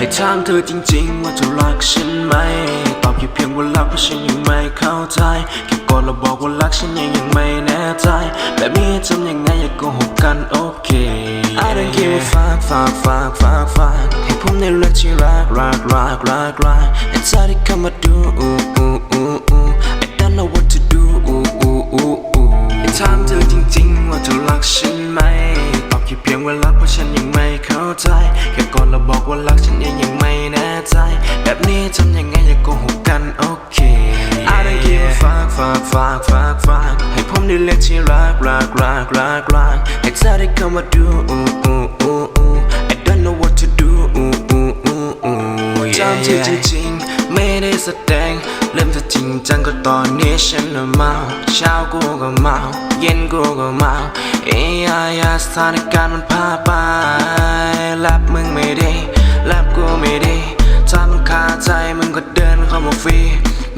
ให้ถามเธอจริงๆ ว่าเธอรักฉันไหม ตอบแค่เพียงว่ารักเพราะฉันยังไม่เข้าใจแค่ก่อนเราบอกว่ารักฉันยังยังไม่แน่ใจ แบบนี้ทำยังไงอย่าโกหกกันโอเค I don't give a fuck fuck fuck fuck fuck ให้ผมได้เลือกที่รักรักรักรักรักให้เธอได้เข้ามาดู ตอบแค่เพียงว่ารักเพราะฉันยังไม่เข้าใจ แค่ก่อนเราบอกว่ารักฉันเองยังไม่แน่ใจ แบบนี้ทำยังไงอย่าโกหกกันโอเค I don't give a fuck fuck fuck fuck fuck ให้ผมได้เลือกที่รักรักรักรักรักให้เธอได้เข้ามาดูอู้อู้อู้อู้ I don't know what to do อู้อู้อู้อู้จำที่จริงๆไม่ได้แสดง เริ่มจะจริงจังก็ตอนนี้ฉันน่ะเมาเช้ากูก็เมาเย็นกูก็เมาเอ้ยยาสถานการณ์มันพาไปรับมึงไม่ได้รับกูไม่ได้ถ้ามึงคาใจมึงก็เดินเข้ามาฟรี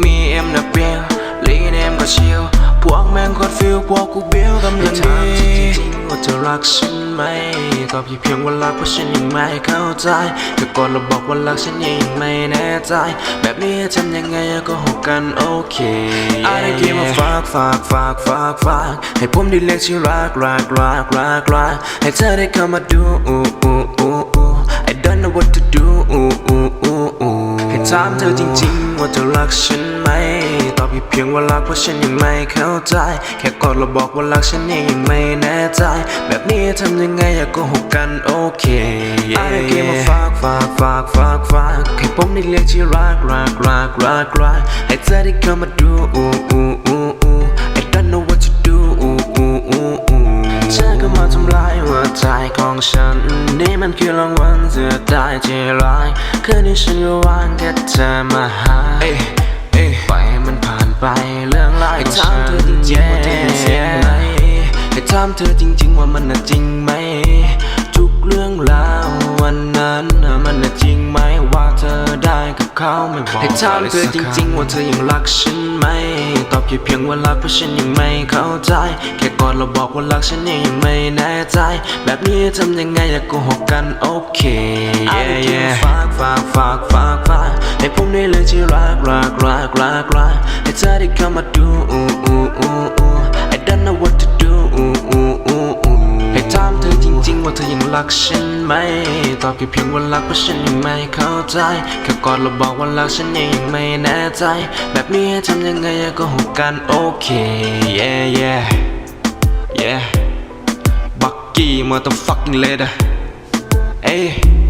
มีเอ็มนะเปียวลีนเอ็มก็ชิลพวกแม่งโคตรฟิลพวกกูเบี้ยวกำลังดีว่าเธอรักฉัน ไหม ตอบเพียงว่ารักเพราะฉันยังไม่เข้าใจแต่ก่อนเราบอกว่ารักฉันยังไม่แน่ใจ แบบนี้ทำยังไงก็หกกันโอเค I don't give a fuck fuck fuck fuck fuck ให้ผมได้เรียกชื่อรักรักรักรักรักให้เธอได้เข้ามาดูอู้อู้อู้อู้ I don't know what to do อู้อู้อู้อู้ให้ถามเธอจริงๆว่าเธอรักฉันไหมตอบเพี ยงว่ารักเพราะฉันยังไม่เข้าใจ แค่กอดเราบอกว่ารักฉันยังไม่แน่ใจ แบบนี้ทำยังไงอย่าโกหกกันโอเค I don't give a fuck fuck fuck fuck fuck ให้ผมได้เรียกที่รักรักรักรักรักให้เธอได้เข้ามาดูอู้อู้อู้อู้ I don't know what to do อู้อู้อู้อู้เธอก็มาทำลายหัวใจของฉัน นี่มันคือรางวัลเสียดายที่ร้ายคืนนี้ฉันก็วางแค่เธอมาหาปล่อยให้มันผ่าน ไปเรื่องราวของฉันเธอจริงๆว่าเธอเป็นเสียงไหมให้ถามเธอจริง ๆ ว่ามันน่ะจริงไหม ทุกเรื่องราววันนั้นมันน่ะจริงไหมว่าเธอได้กับเขาไม่บอกให้ถามเธอจริง ๆ ว่าเธอยังรักฉันไหม ตอบแค่เพียงว่ารักเพราะฉันยังไม่เข้าใจ แค่ก่อนเราบอกว่ารักฉันยังไม่แน่ใจ แบบนี้ทำยังไงอย่าโกหกกันโอเค yeah yeah ฝากฝากฝากฝากฝาก ให้ผมได้เลยที่รักรักรักรักรักให้เธอได้เข้ามาดู I don't know what to do ให้ถามเธอจริงๆ ว่าเธอยังรักฉันไหม ตอบแค่เพียงว่ารักเพราะฉันยังไม่เข้าใจแค่ก่อนเราบอกว่ารักฉันยังไม่แน่ใจ แบบนี้ทำยังไงก็หกกันโอเค yeah yeah yeah บักกี้ motherfucking later เอ้ยเอ้ยเอ้